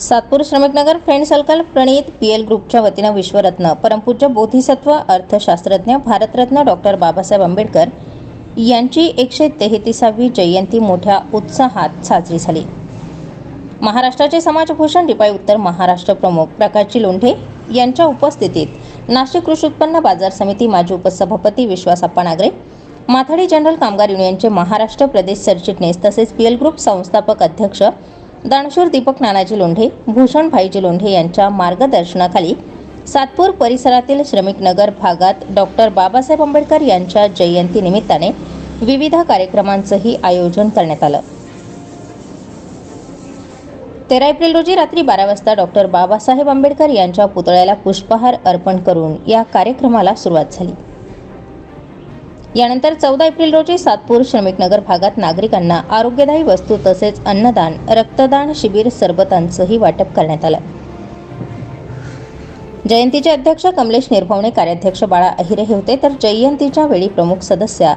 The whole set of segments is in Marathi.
Satpur Shramiknagar friend circle Pranit P L ग्रुपच्या वतीनं विश्वरत्न परमपूज्य बोधिसत्व अर्थशास्त्रज्ञ भारतरत्न डॉक्टर बाबासाहेब आंबेडकर यांची एकशे तेहतीसावी जयंती मोठ्या उत्साहात साजरी झाली. महाराष्ट्राचे समाजभूषण रिपाई उत्तर महाराष्ट्र प्रमुख प्रकाशजी लोंढे यांच्या उपस्थितीत नाशिक कृषी उत्पन्न बाजार समिती माजी उपसभापती विश्वासाप्पा नागरे माथाडी जनरल कामगार युनियनचे महाराष्ट्र प्रदेश सरचिटणीस तसेच पी एल ग्रुप संस्थापक अध्यक्ष दानशूर दीपक नानाजी लोंढे भूषण भाईजी लोंढे यांच्या मार्गदर्शनाखाली सातपूर परिसरातील श्रमिक नगर भागात डॉक्टर बाबासाहेब आंबेडकर यांच्या जयंती निमित्ताने विविध कार्यक्रमांचंही आयोजन करण्यात आलं. तेरा एप्रिल रोजी रात्री बारा वाजता डॉक्टर बाबासाहेब आंबेडकर यांच्या पुतळ्याला पुष्पहार अर्पण करून या कार्यक्रमाला सुरुवात झाली. यानंतर चौदा एप्रिल रोजी सातपूर श्रमिकनगर भागात नागरिकांना आरोग्यदायी वस्तू तसेच अन्नदान रक्तदान शिबिर सरबतांचंही वाटप करण्यात आलं. जयंतीचे अध्यक्ष कमलेश निर्भवणे कार्याध्यक्ष बाळा अहिरे हे होते. तर जयंतीच्या वेळी प्रमुख सदस्या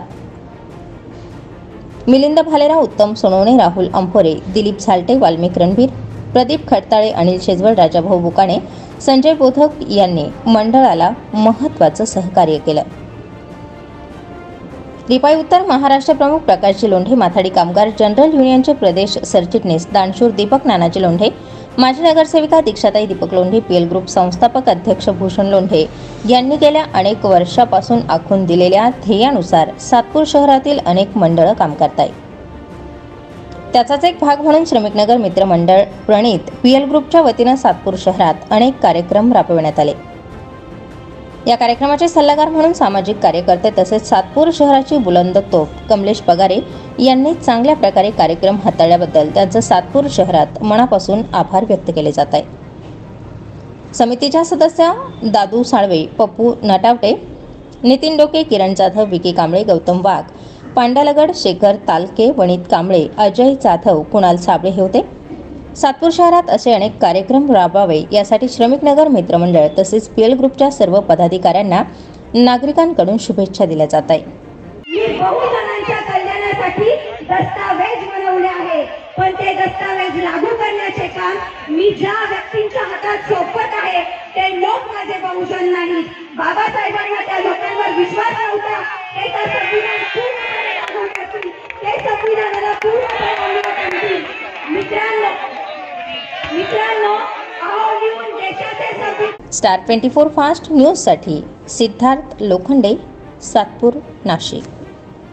मिलिंद भालेराव उत्तम सोनवणे राहुल अंपोरे दिलीप झालटे वाल्मिक रणबीर प्रदीप खडताळे अनिल शेजवळ राजाभाऊ बुकाणे संजय बोधक यांनी मंडळाला महत्त्वाचं सहकार्य केलं. रिपाई उत्तर महाराष्ट्र प्रमुख प्रकाशजी लोंढे माथाडी कामगार जनरल युनियनचे प्रदेश सरचिटणीस दानशूर दीपक नानाजी लोंढे माजी नगरसेविका दीक्षाताई दीपक लोंढे पीएल ग्रुप संस्थापक अध्यक्ष भूषण लोंढे यांनी गेल्या अनेक वर्षापासून आखून दिलेल्या ध्येयानुसार सातपूर शहरातील अनेक मंडळं काम करतायत. त्याचाच एक भाग म्हणून श्रमिकनगर मित्रमंडळ प्रणित पीएल ग्रुपच्या वतीनं सातपूर शहरात अनेक कार्यक्रम राबविण्यात आले. या कार्यक्रमाचे सल्लागार म्हणून सामाजिक कार्यकर्ते तसेच सातपूर शहराची बुलंद तोफ कमलेश पगारे यांनी चांगल्या प्रकारे कार्यक्रम हाताळल्याबद्दल त्यांचं सातपूर शहरात मनापासून आभार व्यक्त केले जात आहे. समितीच्या सदस्या दादू साळवे पप्पू नटावटे नितीन डोके किरण जाधव विकी कांबळे गौतम वाघ पांडालगड शेखर तालके वणित कांबळे अजय जाधव कुणाल साबळे हे होते. सातपूर शहरात असे अनेक कार्यक्रम राबवावे यासाठी श्रमिक नगर मित्रमंडळ तसेच पीएल ग्रुपच्या सर्व पदाधिकाऱ्यांना नागरिकांकडून शुभेच्छा दिल्या जात आहे आहे. पण ते दस्तावेज लागू करण्याचे काम मी ज्या व्यक्तींच्या हातात सोपत आहे ते लोक माझे बहुजन नाहीत. बाबासाहेबांना त्या लोकांवर विश्वास नव्हता. स्टार ट्वेंटी फोर फास्ट न्यूजसाठी सिद्धार्थ लोखंडे सातपूर नाशिक.